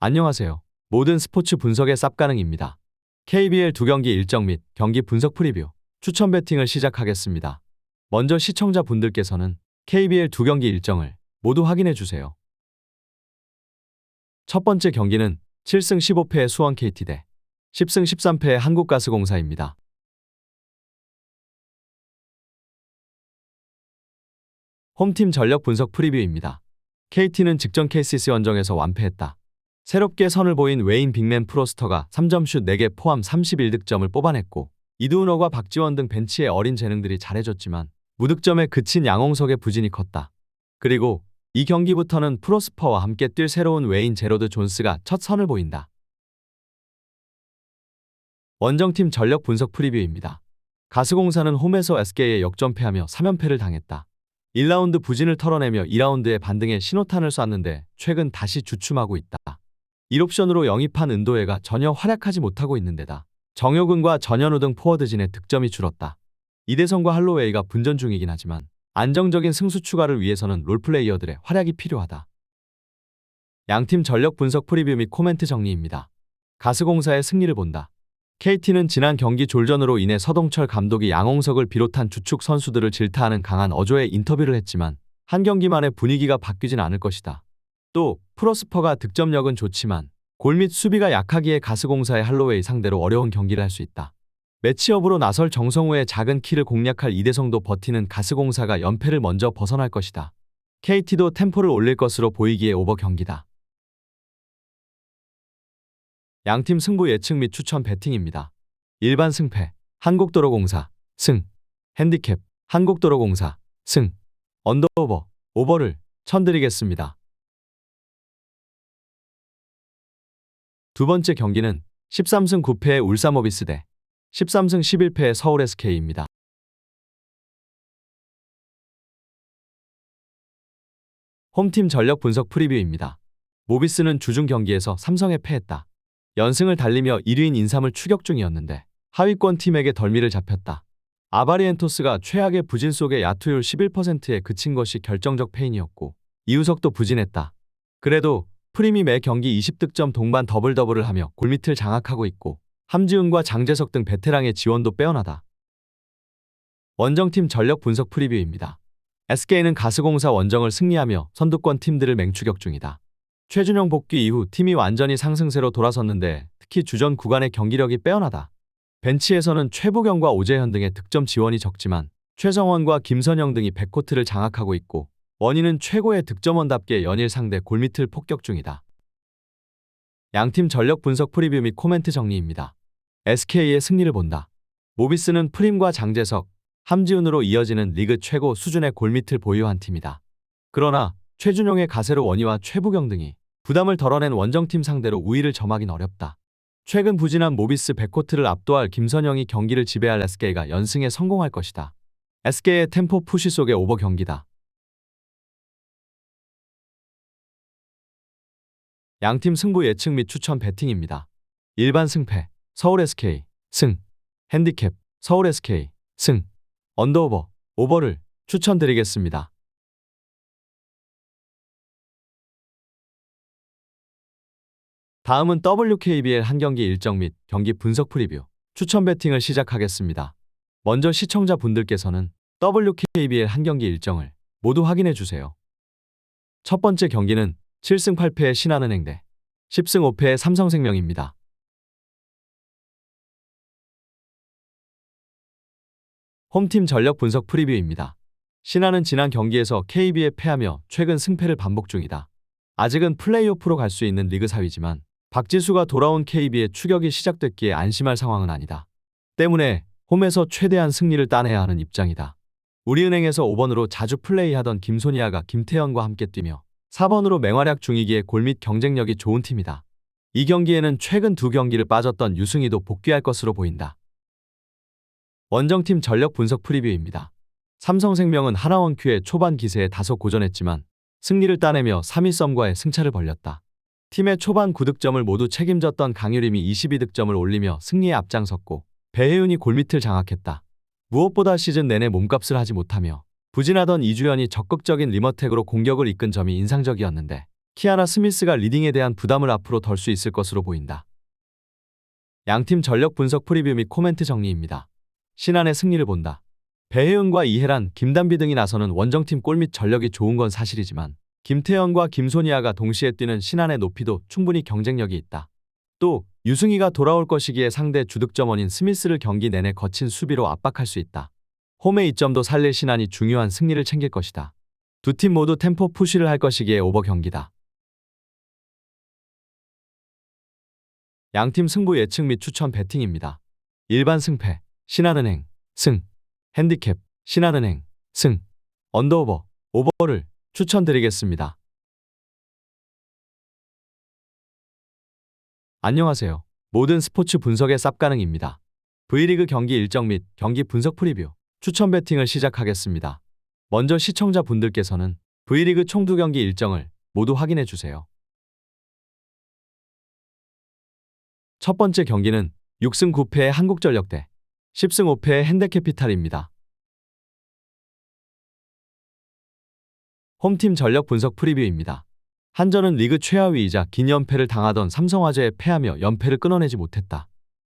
안녕하세요. 모든 스포츠 분석의 쌉가능입니다. KBL 두 경기 일정 및 경기 분석 프리뷰, 추천 배팅을 시작하겠습니다. 먼저 시청자 분들께서는 KBL 두 경기 일정을 모두 확인해 주세요. 첫 번째 경기는 7승 15패의 수원 KT 대 10승 13패의 한국가스공사입니다. 홈팀 전력 분석 프리뷰입니다. KT는 직전 KCC 원정에서 완패했다. 새롭게 선을 보인 웨인 빅맨 프로스터가 3점슛 4개 포함 31득점을 뽑아냈고 이두은어과 박지원 등 벤치의 어린 재능들이 잘해줬지만 무득점에 그친 양홍석의 부진이 컸다. 그리고 이 경기부터는 프로스퍼와 함께 뛸 새로운 웨인 제로드 존스가 첫 선을 보인다. 원정팀 전력 분석 프리뷰입니다. 가스공사는 홈에서 SK에 역전패하며 3연패를 당했다. 1라운드 부진을 털어내며 2라운드에 반등의 신호탄을 쐈는데 최근 다시 주춤하고 있다. 1옵션으로 영입한 은도혜가 전혀 활약하지 못하고 있는데다 정효근과 전현우 등 포워드진의 득점이 줄었다. 이대성과 할로웨이가 분전 중이긴 하지만 안정적인 승수 추가를 위해서는 롤플레이어들의 활약이 필요하다. 양팀 전력 분석 프리뷰 및 코멘트 정리입니다. 가스공사의 승리를 본다. KT는 지난 경기 졸전으로 인해 서동철 감독이 양홍석을 비롯한 주축 선수들을 질타하는 강한 어조의 인터뷰를 했지만 한 경기 만에 분위기가 바뀌진 않을 것이다. 또 프로스퍼가 득점력은 좋지만 골및 수비가 약하기에 가스공사의 할로웨이 상대로 어려운 경기를 할 수 있다. 매치업으로 나설 정성우의 작은 키를 공략할 이대성도 버티는 가스공사가 연패를 먼저 벗어날 것이다. KT도 템포를 올릴 것으로 보이기에 오버 경기다. 양팀 승부 예측 및 추천 배팅입니다. 일반 승패, 한국도로공사, 승, 핸디캡, 한국도로공사, 승, 언더오버, 오버를 천드리겠습니다. 두 번째 경기는 13승 9패의 울산모비스 대 13승 11패의 서울 SK입니다. 홈팀 전력 분석 프리뷰입니다. 모비스는 주중 경기에서 삼성에 패했다. 연승을 달리며 1위인 인삼을 추격 중이었는데 하위권 팀에게 덜미를 잡혔다. 아바리엔토스가 최악의 부진 속에 야투율 11%에 그친 것이 결정적 패인이었고 이우석도 부진했다. 그래도 프림이 매 경기 20득점 동반 더블 더블을 하며 골밑을 장악하고 있고 함지훈과 장재석 등 베테랑의 지원도 빼어나다. 원정팀 전력 분석 프리뷰입니다. SK는 가스공사 원정을 승리하며 선두권 팀들을 맹추격 중이다. 최준영 복귀 이후 팀이 완전히 상승세로 돌아섰는데 특히 주전 구간의 경기력이 빼어나다. 벤치에서는 최보경과 오재현 등의 득점 지원이 적지만 최성원과 김선영 등이 백코트를 장악하고 있고 원인은 최고의 득점원답게 연일 상대 골밑을 폭격 중이다. 양팀 전력 분석 프리뷰 및 코멘트 정리입니다. SK의 승리를 본다. 모비스는 프림과 장재석, 함지훈으로 이어지는 리그 최고 수준의 골밑을 보유한 팀이다. 그러나 최준용의 가세로 원희와 최부경 등이 부담을 덜어낸 원정팀 상대로 우위를 점하긴 어렵다. 최근 부진한 모비스 백코트를 압도할 김선영이 경기를 지배할 SK가 연승에 성공할 것이다. SK의 템포 푸시 속의 오버 경기다. 양팀 승부 예측 및 추천 배팅입니다. 일반 승패, 서울 SK, 승, 핸디캡, 서울 SK, 승, 언더오버, 오버를 추천드리겠습니다. 다음은 WKBL 한 경기 일정 및 경기 분석 프리뷰, 추천 배팅을 시작하겠습니다. 먼저 시청자 분들께서는 WKBL 한 경기 일정을 모두 확인해 주세요. 첫 번째 경기는 7승 8패의 신한은행 대 10승 5패의 삼성생명입니다. 홈팀 전력 분석 프리뷰입니다. 신한은 지난 경기에서 KB에 패하며 최근 승패를 반복 중이다. 아직은 플레이오프로 갈 수 있는 리그 사위지만 박지수가 돌아온 KB의 추격이 시작됐기에 안심할 상황은 아니다. 때문에 홈에서 최대한 승리를 따내야 하는 입장이다. 우리은행에서 5번으로 자주 플레이하던 김소니아가 김태현과 함께 뛰며 4번으로 맹활약 중이기에 골밑 경쟁력이 좋은 팀이다. 이 경기에는 최근 두 경기를 빠졌던 유승희도 복귀할 것으로 보인다. 원정팀 전력 분석 프리뷰입니다. 삼성생명은 하나원 큐의 초반 기세에 다소 고전했지만 승리를 따내며 3위 썸과의 승차를 벌렸다. 팀의 초반 9득점을 모두 책임졌던 강유림이 22득점을 올리며 승리에 앞장섰고 배혜윤이 골밑을 장악했다. 무엇보다 시즌 내내 몸값을 하지 못하며 부진하던 이주연이 적극적인 리머텍으로 공격을 이끈 점이 인상적이었는데 키아나 스미스가 리딩에 대한 부담을 앞으로 덜 수 있을 것으로 보인다. 양팀 전력 분석 프리뷰 및 코멘트 정리입니다. 신안의 승리를 본다. 배혜은과 이혜란, 김단비 등이 나서는 원정팀 골 및 전력이 좋은 건 사실이지만 김태현과 김소니아가 동시에 뛰는 신안의 높이도 충분히 경쟁력이 있다. 또 유승희가 돌아올 것이기에 상대 주득점원인 스미스를 경기 내내 거친 수비로 압박할 수 있다. 홈의 이점도 살릴 신안이 중요한 승리를 챙길 것이다. 두 팀 모두 템포 푸시를 할 것이기에 오버 경기다. 양팀 승부 예측 및 추천 배팅입니다. 일반 승패, 신한은행, 승, 핸디캡, 신한은행, 승, 언더오버, 오버를 추천드리겠습니다. 안녕하세요. 모든 스포츠 분석의 쌉가능입니다. V리그 경기 일정 및 경기 분석 프리뷰, 추천 배팅을 시작하겠습니다. 먼저 시청자 분들께서는 V리그 총두 경기 일정을 모두 확인해 주세요. 첫 번째 경기는 6승 9패의 한국전력 대 10승 5패의 현대캐피탈입니다. 홈팀 전력 분석 프리뷰입니다. 한전은 리그 최하위이자 긴 연패를 당하던 삼성화재에 패하며 연패를 끊어내지 못했다.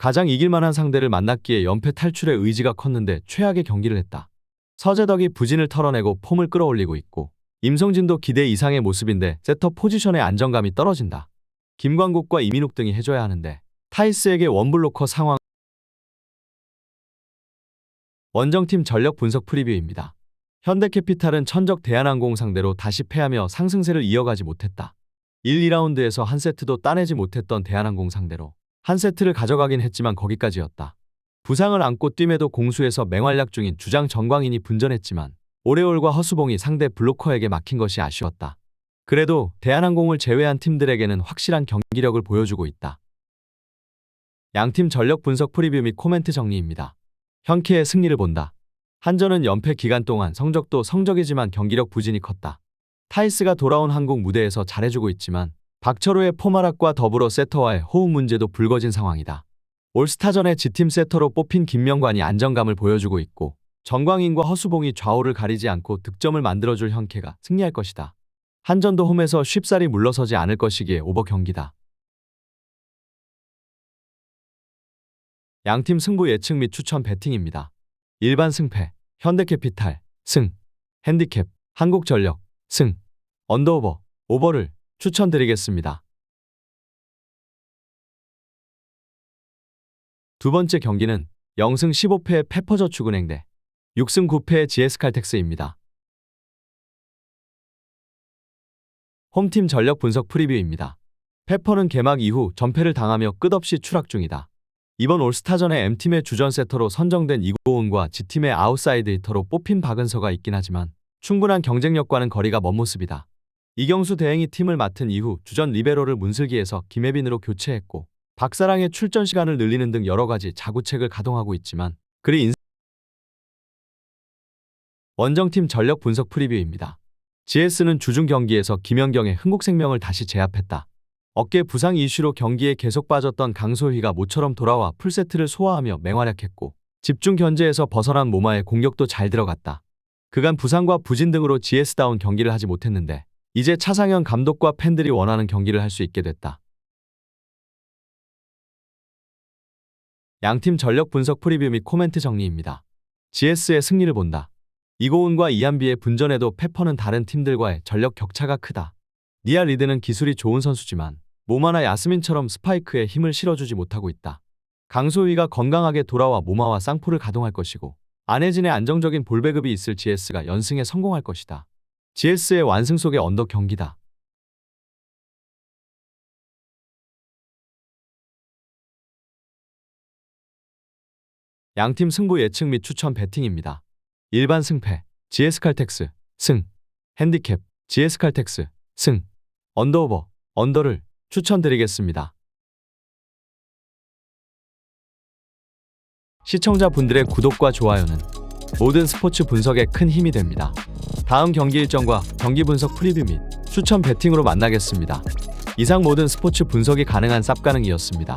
가장 이길만한 상대를 만났기에 연패 탈출의 의지가 컸는데 최악의 경기를 했다. 서재덕이 부진을 털어내고 폼을 끌어올리고 있고 임성진도 기대 이상의 모습인데 세터 포지션의 안정감이 떨어진다. 김광국과 이민욱 등이 해줘야 하는데 타이스에게 원블로커 상황 원정팀 전력 분석 프리뷰입니다. 현대캐피탈은 천적 대한항공 상대로 다시 패하며 상승세를 이어가지 못했다. 1, 2라운드에서 한 세트도 따내지 못했던 대한항공 상대로 한 세트를 가져가긴 했지만 거기까지였다. 부상을 안고 뛴에도 공수에서 맹활약 중인 주장 정광인이 분전했지만 오레올과 허수봉이 상대 블로커에게 막힌 것이 아쉬웠다. 그래도 대한항공을 제외한 팀들에게는 확실한 경기력을 보여주고 있다. 양팀 전력 분석 프리뷰 및 코멘트 정리입니다. 현키의 승리를 본다. 한전은 연패 기간 동안 성적도 성적이지만 경기력 부진이 컸다. 타이스가 돌아온 한국 무대에서 잘해주고 있지만 박철호의 포마락과 더불어 세터와의 호흡 문제도 불거진 상황이다. 올스타전에 지팀 세터로 뽑힌 김명관이 안정감을 보여주고 있고 정광인과 허수봉이 좌우를 가리지 않고 득점을 만들어줄 현케가 승리할 것이다. 한전도 홈에서 쉽사리 물러서지 않을 것이기에 오버 경기다. 양팀 승부 예측 및 추천 배팅입니다. 일반 승패, 현대캐피탈, 승, 핸디캡, 한국전력, 승, 언더오버, 오버를 추천드리겠습니다. 두 번째 경기는 0승 15패의 페퍼저축은행 대 6승 9패의 GS칼텍스입니다. 홈팀 전력 분석 프리뷰입니다. 페퍼는 개막 이후 전패를 당하며 끝없이 추락 중이다. 이번 올스타전에 M팀의 주전 세터로 선정된 이고은과 G팀의 아웃사이드 히터로 뽑힌 박은서가 있긴 하지만 충분한 경쟁력과는 거리가 먼 모습이다. 이경수 대행이 팀을 맡은 이후 주전 리베로를 문슬기에서 김혜빈으로 교체했고 박사랑의 출전 시간을 늘리는 등 여러 가지 자구책을 가동하고 있지만 그리 인 원정팀 전력 분석 프리뷰입니다. GS는 주중 경기에서 김연경의 흥국생명을 다시 제압했다. 어깨 부상 이슈로 경기에 계속 빠졌던 강소희가 모처럼 돌아와 풀세트를 소화하며 맹활약했고 집중 견제에서 벗어난 모마의 공격도 잘 들어갔다. 그간 부상과 부진 등으로 GS다운 경기를 하지 못했는데 이제 차상현 감독과 팬들이 원하는 경기를 할 수 있게 됐다. 양팀 전력 분석 프리뷰 및 코멘트 정리입니다. GS의 승리를 본다. 이고은과 이한비의 분전에도 페퍼는 다른 팀들과의 전력 격차가 크다. 니아 리드는 기술이 좋은 선수지만 모마나 야스민처럼 스파이크에 힘을 실어주지 못하고 있다. 강소희가 건강하게 돌아와 모마와 쌍포를 가동할 것이고 안혜진의 안정적인 볼 배급이 있을 GS가 연승에 성공할 것이다. GS의 완승 속의 언덕 경기다. 양팀 승부 예측 및 추천 배팅입니다. 일반 승패, GS칼텍스, 승, 핸디캡, GS칼텍스, 승, 언더오버, 언더를 추천드리겠습니다. 시청자분들의 구독과 좋아요는 모든 스포츠 분석에 큰 힘이 됩니다. 다음 경기 일정과 경기 분석 프리뷰 및 추천 배팅으로 만나겠습니다. 이상 모든 스포츠 분석이 가능한 쌉가능이었습니다.